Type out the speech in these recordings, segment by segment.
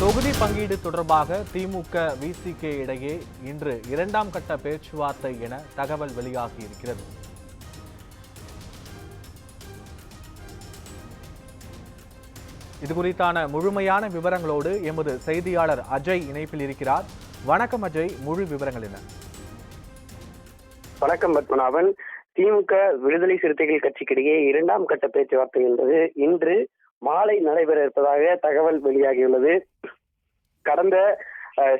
தொகுதி பங்கீடு தொடர்பாக திமுக விசிகே இடையே இன்று இரண்டாம் கட்ட பேச்சுவார்த்தை என தகவல் வெளியாகி இருக்கிறது. இது குறித்தான முழுமையான விவரங்களோடு எமது செய்தியாளர் அஜய் இணைப்பில் இருக்கிறார். வணக்கம் அஜய் முழு விவரங்கள் என்ன? வணக்கம் பத்மநாபன். திமுக விடுதலை சிறுத்தைகள் கட்சிக்கிடையே இரண்டாம் கட்ட பேச்சுவார்த்தை என்பது இன்று மாலை நடைபெற இருப்பதாக தகவல் வெளியாகியுள்ளது. கடந்த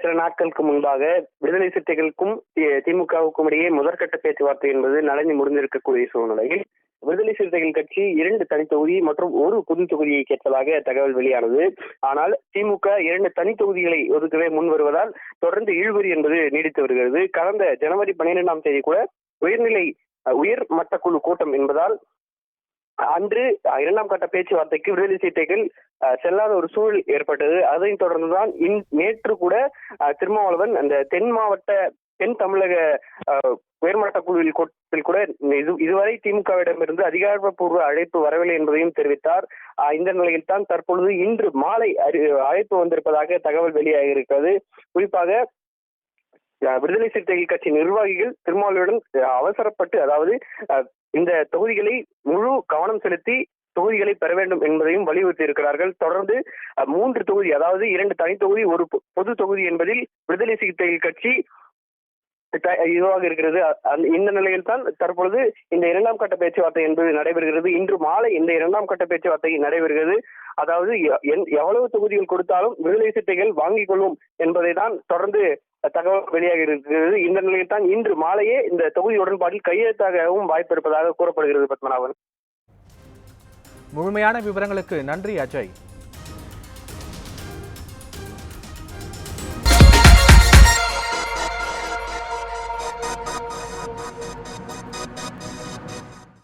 சில நாட்களுக்கு முன்பாக விடுதலை சிறுத்தைகளுக்கும் திமுகவுக்கும் இடையே முதற்கட்ட பேச்சுவார்த்தை என்பது நடந்து முடிந்திருக்கக்கூடிய சூழ்நிலையில் விடுதலை சிறுத்தைகள் கட்சி இரண்டு தனித்தொகுதி மற்றும் ஒரு புது தொகுதியை கேட்பதாக தகவல் வெளியானது. ஆனால் திமுக இரண்டு தனி தொகுதிகளை ஒதுக்கவே முன் வருவதால் தொடர்ந்து இழுபறி என்பது நீடித்து வருகிறது. கடந்த ஜனவரி பன்னிரெண்டாம் தேதி கூட உயர்நிலை அஹ், உயர் மட்டக்குழு குழு கூட்டம் என்பதால் அன்று இரண்டாம் கட்ட பேச்சுவார்த்தைக்கு விடுதலை சீட்டைகள் செல்லாத ஒரு சூழல் ஏற்பட்டது. அதையும் தொடர்ந்துதான் இன் நேற்று கூட திருமாவளவன் அந்த தென் மாவட்ட தென் தமிழக உயர்மட்ட குழுவில் கூட்டத்தில் கூட இது இதுவரை திமுகவிடமிருந்து அதிகாரப்பூர்வ அழைப்பு வரவில்லை என்பதையும் தெரிவித்தார். இந்த நிலையில் தான் தற்பொழுது இன்று மாலை அறி- அழைப்பு வந்திருப்பதாக தகவல் வெளியாகி இருக்கிறது குறிப்பாக விடுதலை சிறுத்தைகள் கட்சி நிர்வாகிகள் திருமாவளவுடன் அவசரப்பட்டு அதாவது அஹ், இந்த தொகுதிகளை முழு கவனம் செலுத்தி தொகுதிகளை பெற வேண்டும் என்பதையும் வலியுறுத்தி இருக்கிறார்கள் தொடர்ந்து மூன்று தொகுதி அதாவது இரண்டு தனி தொகுதி ஒரு பொ- பொது தொகுதி என்பதில் விடுதலை சிறுத்தைகள் கட்சி த- இதுவாக இருக்கிறது. இந்த நிலையில் தான் தற்பொழுது இந்த இரண்டாம் கட்ட பேச்சுவார்த்தை என்பது நடைபெறுகிறது. இன்று மாலை இந்த இரண்டாம் கட்ட பேச்சுவார்த்தை நடைபெறுகிறது. அதாவது எ- எவ்வளவு தொகுதிகள் கொடுத்தாலும் விடுதலை சிட்டைகள் வாங்கிக் கொள்ளும் என்பதை தான் தொடர்ந்து தகவல் வெளியாகி இருக்கிறது இந்த நிலையில் தான் இன்று மாலையே இந்த தொகுதி உடன்பாட்டில் கையெழுத்தாகவும் வாய்ப்பு இருப்பதாக கூறப்படுகிறது பத்மநாபன். முழுமையான விவரங்களுக்கு நன்றி அஜய்.